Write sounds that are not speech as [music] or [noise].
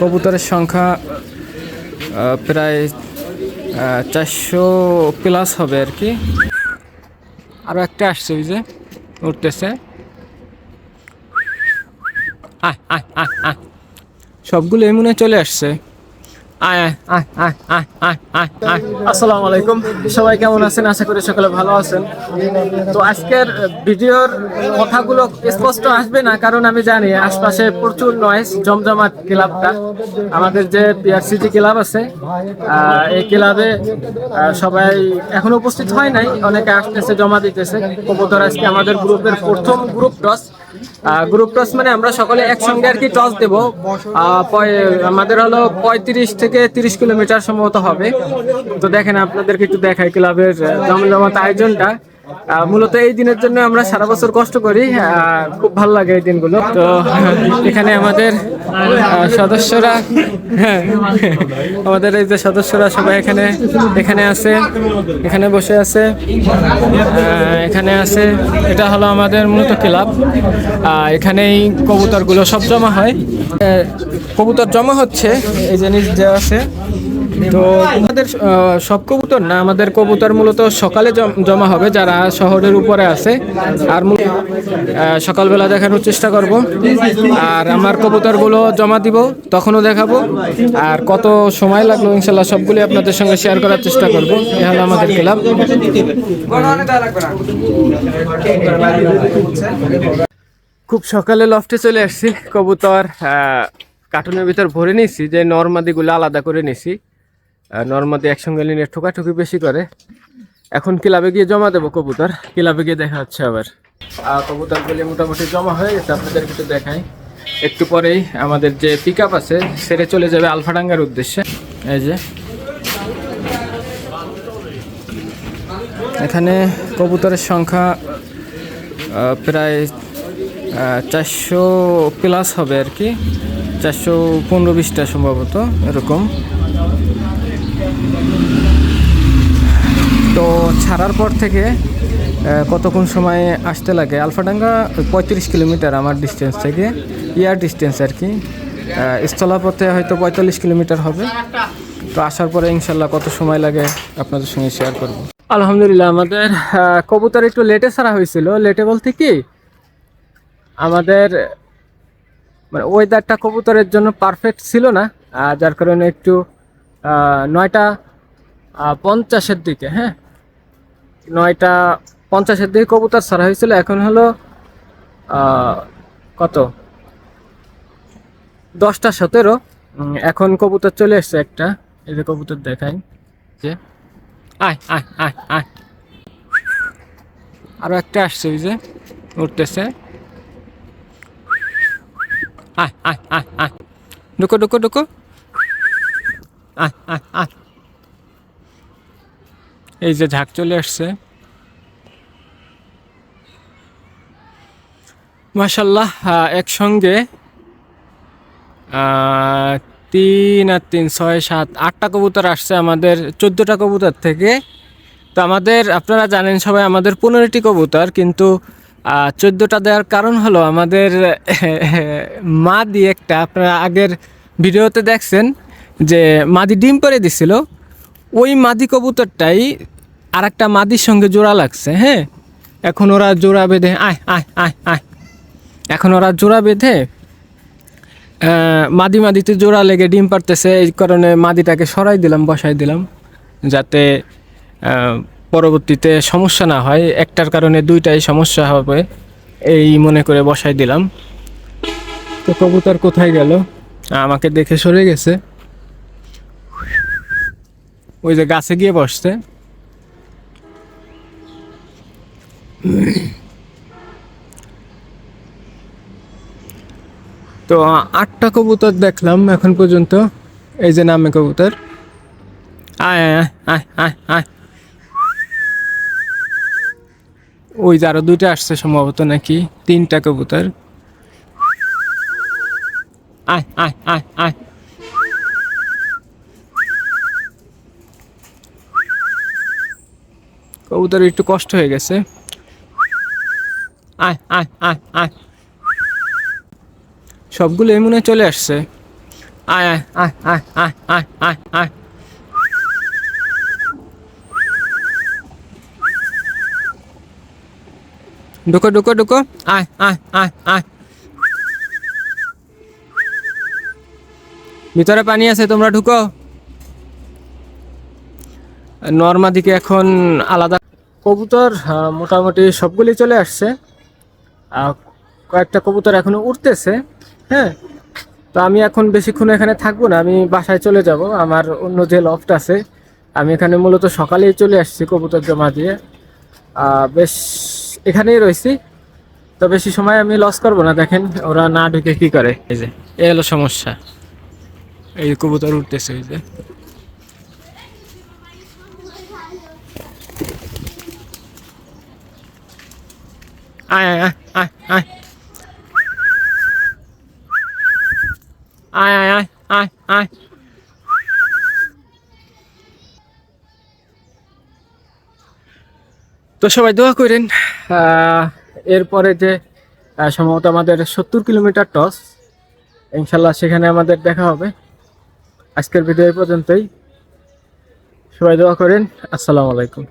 কবুতরের সংখ্যা প্রায় চারশো প্লাস হবে আর কি। আরও একটা আসছে ওই যে, উঠতেছে। সবগুলো এমনে চলে আসছে। আসসালামু আলাইকুম। সবাই কেমন আছেন? আশা করি সকলে ভালো আছেন। তো আজকের ভিডিওর কথাগুলো স্পষ্ট আসবে না, কারণ আমি জানি আশপাশে প্রচুর নয়েস জমজমাট ক্লাবটা। আমাদের যে পিআরসিটি ক্লাব আছে এই ক্লাবে সবাই এখনও উপস্থিত হয় নাই। অনেকে আসতেছে, জমা দিতেছে। কবুতর আজকে আমাদের গ্রুপের প্রথম গ্রুপ টস গ্রুপ টস মানে আমরা সকলে একসঙ্গে আর কি টস দেব। আমাদের হলো পঁয়ত্রিশ থেকে তিরিশ কিলোমিটার সম্ভবত হবে। তো দেখেন আপনাদেরকে একটু দেখাই ক্লাবের জমজমাত আয়োজনটা। মূলত এই দিনের জন্য আমরা সারা বছর কষ্ট করি খুব ভালো লাগে এই দিনগুলো। তো, এখানে আমাদের সদস্যরা হ্যাঁ আমাদের এই যে সদস্যরা সবাই এখানে এখানে আছে, এখানে বসে আছে এখানে আছে, এটা হলো আমাদের মূলত ক্লাব। এখানেই কবুতরগুলো সব জমা হয়। কবুতর জমা হচ্ছে, এই জিনিস যে আছে তো আমাদের সব কবুতর না, আমাদের কবুতর মূলত সকালে জম- হবে, যারা শহরের উপরে আছে। আর সকালবেলা দেখানোর চেষ্টা করব। আর আমার কবুতরগুলো জমা দিব, তখনও দেখাবো। আর কত সময় লাগল, ইনশাল্লাহ সবগুলি আপনাদের সঙ্গে শেয়ার করার চেষ্টা করব। এ আমাদের ক্লাব। খুব সকালে লফটে চলে আসছি, কবুতর কার্টুনের ভিতর ভরে নিয়েছি, যে নর্মাদিগুলো আলাদা করে নিয়েছি। নর্মাদি একসঙ্গে নিয়ে ঠোকাঠুকি বেশি করে। এখন ক্লাবে গিয়ে জমা দেবো কবুতর। ক্লাবে গিয়ে দেখা হচ্ছে আবার। কবুতরগুলি মোটামুটি জমা হয়ে গেছে আপনাদের একটু দেখাই। একটু পরেই আমাদের যে পিক আছে সেরে চলে যাবে আলফাডাঙ্গার উদ্দেশ্যে। এই যে। এখানে কবুতরের সংখ্যা প্রায় চারশো প্লাস হবে আর কি। চারশো পনেরো বিশটা সম্ভবত, এরকম। তো ছাড়ার পর থেকে কতক্ষণ সময় আসতে লাগে? আলফাডাঙ্গা পঁয়ত্রিশ কিলোমিটার আমার ডিস্টেন্স থেকে, ইয়ার ডিস্টেন্স আর কি। স্থলাপথে হয়তো পঁয়তাল্লিশ কিলোমিটার হবে। তো আসার পরে ইনশাল্লাহ কত সময় লাগে আপনাদের সঙ্গে শেয়ার করব। আলহামদুলিল্লাহ, আমাদের কবুতর একটু লেটে ছাড়া হয়েছিল। লেটে বলতে কি, আমাদের মানে ওয়েদারটা কবুতরের জন্য পারফেক্ট ছিল না। যার কারণে একটু নয়টা পঞ্চাশের দিকে হ্যাঁ? নয়টা পঞ্চাশের দিকে কবুতর ছাড়া হয়েছিল। এখন হলো কত? দশটা সতেরো। এখন কবুতর চলে এসছে একটা। এই যে কবুতর দেখাই যে। আয় আয় আয় আয়। আরও একটা আসছে ওই যে, উঠতেছে। আয় আয় আয় আয়। ঢুকো ঢুকো ঢুকো। আয় আয় আয়। এই যে ঝাঁক চলে আসছে। মাসাল্লাহ একসঙ্গে তিন আর তিন, ছয়, সাত, আটটা কবুতর আসছে আমাদের, চোদ্দোটা কবুতর থেকে। তো আমাদের, আপনারা জানেন সবাই আমাদের পনেরোটি কবুতর, কিন্তু চোদ্দোটা দেওয়ার কারণ হলো আমাদের, [laughs] মা দিয়ে একটা, আপনারা আগের ভিডিওতে দেখছেন যে মাদি ডিম পরে দিছিল। ওই মাদি কবুতরটাই আর একটা মাদির সঙ্গে জোড়া লাগছে হ্যাঁ? এখন ওরা জোড়া বেঁধে, আয় আয় আয় আয়। এখন ওরা জোড়া বেঁধে মাদি মাদিতে জোড়া লেগে ডিম পারতেছে এই কারণে মাদিটাকে সরাই দিলাম, বসাই দিলাম, যাতে পরবর্তীতে সমস্যা না হয়। একটার কারণে দুইটাই সমস্যা হবে, এই মনে করে বসাই দিলাম। তো কবুতর কোথায় গেল? আমাকে দেখে সরে গেছে। ওই যে গাছে গিয়ে বসছে। তো, আটটা কবুতর দেখলাম এখন পর্যন্ত। এই যে নামে কবুতর। আয় আয় আয় আয় আয়। ওই যে আরও দুইটা আসছে সম্ভবত নাকি, তিনটা কবুতর। আয় আয় আয় আয়। কবুতর একটু কষ্ট হয়ে গেছে। আয় আয় আয় আয় সবগুলো এমনে চলে আসছে আয় আয় আয় আয় আয় আয় আয় ঢুকো ঢুকো ঢুকো আয় আয় আয় আয় ভিতরে পানি আছে তোমরা ঢুকো নর্মা দিকে এখন আলাদা কবুতর আহ, মোটামুটি সবগুলি চলে আসছে কয়েকটা কবুতর এখনও উঠতেছে হ্যাঁ? তো আমি এখন বেশিক্ষণ এখানে থাকব না, আমি বাসায় চলে যাব। আমার অন্য যে লফট আছে, আমি এখানে মূলত সকালেই চলে আসছি কবুতর জমা দিয়ে। বেশ এখানেই রয়েছি, তো বেশি সময় আমি লস করব না, দেখেন ওরা না ঢুকে কি করে। এই যে, এই হলো সমস্যা। এই কবুতর উঠতেছে এই যে। আয় আয় আয়। আয় আয় আয় আয় তো সবাই দোয়া করেন এরপরে যে সম্ভবত আমাদের সত্তর কিলোমিটার টস, ইনশাল্লাহ সেখানে আমাদের দেখা হবে। আজকের ভিডিও পর্যন্তই। সবাই দোয়া করেন। আসসালামু আলাইকুম।